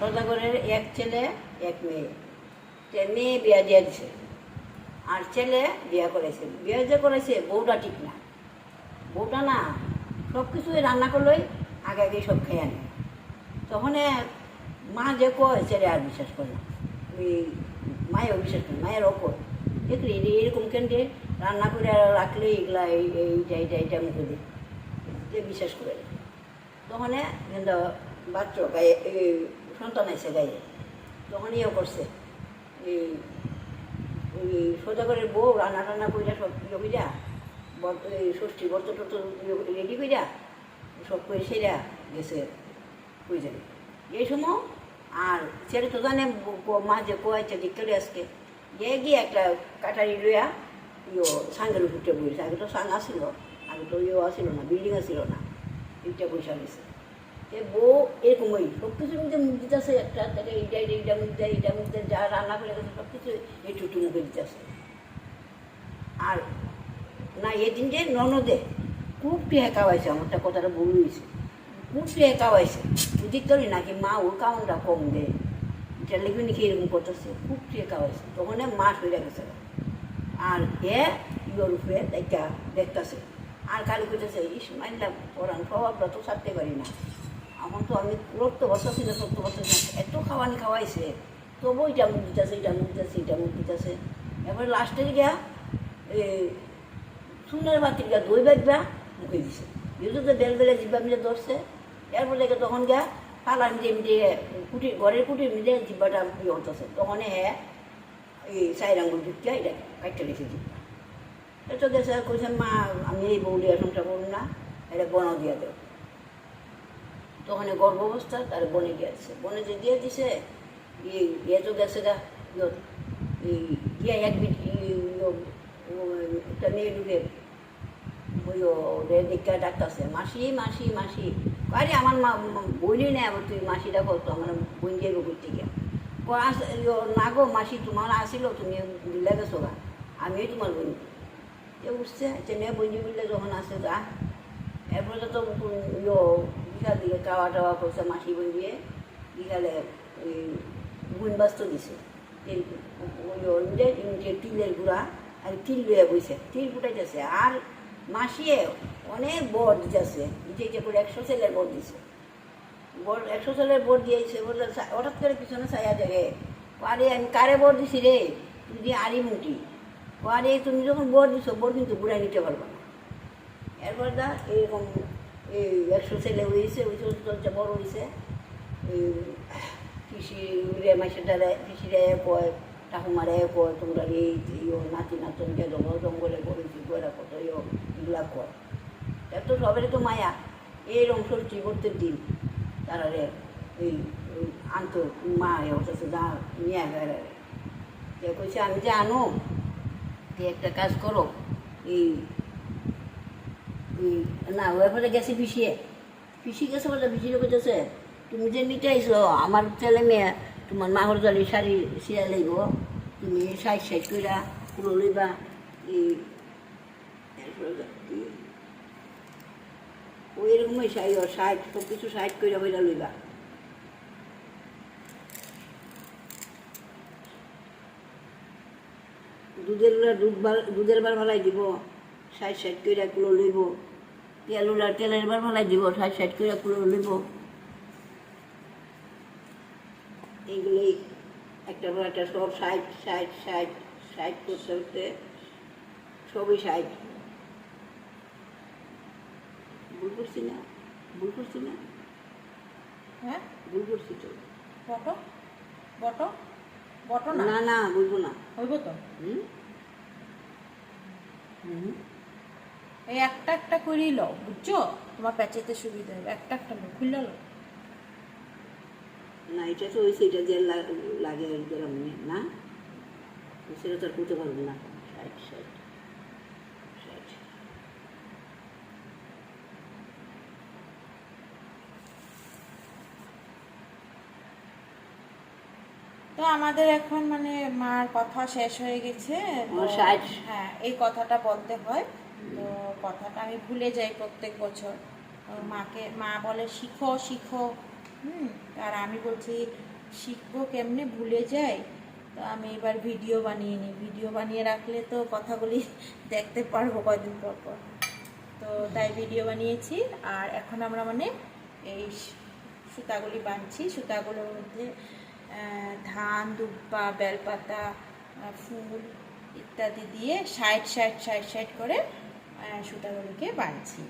সদাগরের এক ছেলে, এক মেয়ে। মেয়ে বিয়া দিয়ে দিছে। আর ছেলে বিয়া করেছে। বিয়া যে করেছে, বউটা ঠিক না। বউটা না সব কিছুই রান্না করলেই আগে আগে সব খেয়ে আনে। তখন মা যে কয়, ছেলে আর বিশ্বাস করে না। ওই মায়েও বিশ্বাস করে মায়ের অপর দেখলি এরকম কেন? রান্না করে আর রাখলে এগুলা এই এইটা এইটা এইটা মুখে দিই বিশ্বাস করে তখন কিন্তু বাচ্চা সন্তান আছে গায়ে। তখন ইয়ে করছে, এই সদাগরের বউ রান্না টান্না কইরা সব ইয়ে কইরা বর্ত এই ষষ্ঠী বর্ত টর্ত রেডি কইরা সব করে সেরা গেছে কই যাবে এই সময় আর ছেলে তো জানে মা যে কোয়াইছে যে কেড়ে আজকে। যে গিয়ে একটা কাটারি লইয়া ইয়ো সাঙ্গের উপরে বইছে। আগে তো সাং আসিল আগে তো ইয়ে আসিল না, বিল্ডিং আসিল না, এইটা পয়সা গেছে। যে বউ এরকমই সব কিছুর মধ্যে মুখ দিতেছে একটা তাকে এইটা এইটা মুখ দেয়, এইটা মুখ দেয়, যা রান্না করে গেছে সব কিছু এই টুটু মুখে দিতেছে আর না এদিন যে ননদে খুব টিয়া খাওয়াইছে আমারটা কথাটা ভুল হয়েছে। খুব টিয়া খাওয়াইছে বুঝি করি নাকি মা ওর কামনটা কম দেয়। এটা লিখবে নাকি এরকম করতেছে, খুব টিয়া খাওয়াইছে তখন মা হয়ে গেছে। আর এ ইয়োর উপরে দেখা দেখতেছে। আর কালি করতেছে ইস মাইনটা পড়ান স্বভাবটা তো ছাড়তে পারি না। এখন তো আমি রক্ত বসতেছি না সত্য না এত খাওয়ানি খাওয়াইছে। তবু এটা মুখ দিতেছে, এটা মুখ দিতেছে, এটা মুখ দিতেছে। এবার লাস্টের গিয়া এই সুন্দর বাতির গা দই বাজবা মুখে দিছে। তো বেল বেলে জিব্বা মিলে ধরছে, এরপর দেখে তখন গা পালা মিলে মিলে কুটি ঘরের কুটির মিলে জিব্বাটা ইয়ে হতেছে তখন হ্যাঁ এই চাইর আঙ্গুল ঢুকিয়া এটা কাটতে রেখে জিব্বা এটা গেছে, কইছে, মা, আমি এই বৌলিয়া সংসার করুন না, এটা বন দিয়া দেব তখন গর্ভ অবস্থা তার বনে গিয়েছে। বনে যে দিয়ে দিছে ইয়ে তো গেছে গা ইয়ত, এক একটা মেয়ে ঢুকে ওই ওদের দিকটা ডাকতেছে মাসি মাসি মাসি। আরে আমার মা বইলি না তুই মাসি ডাকো তো আমার বোন ও আস ইয়ো, না গো মাসি তোমার আসিল তুমি দিলে গেছো গা আমিও তোমার বোন এ উঠছে যে মেয়ে বন্ধু মিললে যখন আসে যা এরপরে তো দিকে খাওয়া টাওয়া করছে মাসি বোন দিয়ে। বিকালে ওই গুণ বাস্ত দিছে ওই ওর মধ্যে যে তিলের গুঁড়া, আর তিল লইয়া বইছে। তিল ফুটাইতেছে, আর মাসিয়ে অনেক বর দিতেছে। যে যে করে একশো ছেলের বর দিছে। বর, একশো ছেলের বর দিয়েছে বললে হঠাৎ করে পিছনে ছায়া জাগে। আরে, আমি কারে বর দিছি রে? তুই দিয়ে আরি মুটি। আরে, তুমি যখন বর দিছো, বর কিন্তু বুড়াই নিতে পারবে না। এরপর দা, এরকম এই একশো ছেলে হয়েছে ওই চলছে বড় হয়েছে কৃষি মাসেটারে কৃষিরে কয় ঠাকুমারে কয় তোমরা এই ইয়ো নাতি নাতন যে জঙ্গল জঙ্গলে করেছি গোড়া কত ইয়ো এগুলা কয় এত সবের তো মায়া এইরকম সবজি করতে দিন তারা রে এই আনতো মা হচ্ছে যা নিয়ে গেলে কইছে আমি যে আনো একটা কাজ করো এই না ওইভাবে গেছে পিছিয়ে পিছিয়ে গেছে বলে পিছিয়ে বলতেছে তুমি যে নিতে আইছো, আমার ছেলে মেয়ে, তোমার মাহর জলি শাড়ি সিয়া লইব, তুমি সাইড সাইড কইরা পুরো লইবা, এই ওই রকমই সাই সাইড সব কিছু সাইড কইরা বইরা লইবা। দুধের দুধ দুধের বার ভালাই দিব। সাইড সাইড কইরা কুলো লইব। তেল উলা তেলের বার ভালাই দিব সাইড সাইড কইরা কুলো লইব। এইগুলোই একটা পর একটা সব সাইড সাইড সাইড সাইড করতে করতে সবই সাইড। ভুল করছি না? ভুল করছি না? হ্যাঁ? ভুল করছি তো। বটো? বটো? বটো না না বলব না। হইব তো? হুম? হুম? এই একটা একটা করেই লও বুঝছ? তোমার প্যাচেতে সুবিধা হবে একটা একটা লও খুললে লও। না এটা তো ওই সেটা যে লা- লাগে গেলাম না? সেটা তো আর করতে পারব না। ষাট ষাট ষাট। তো আমাদের এখন মানে মার কথা শেষ হয়ে গেছে। হ্যাঁ এই কথাটা বলতে হয়। তো কথাটা আমি ভুলে যাই প্রত্যেক বছর। মাকে, মা বলে, শিখো শিখো। হুম আর আমি বলছি, শিখব কেমনে? ভুলে যাই? তো আমি এবার ভিডিও বানিয়ে নিই। ভিডিও বানিয়ে রাখলে তো কথাগুলি দেখতে পারব কয়দিন পর পর। তো তাই ভিডিও বানিয়েছি। আর এখন আমরা মানে এই সুতাগুলি বানছি। সুতাগুলোর মধ্যে ধান, দুব্বা, বেলপাতা ফুল ইত্যাদি দিয়ে সাইড সাইড সাইড সাইড করে সুতাগুলিকে বানছি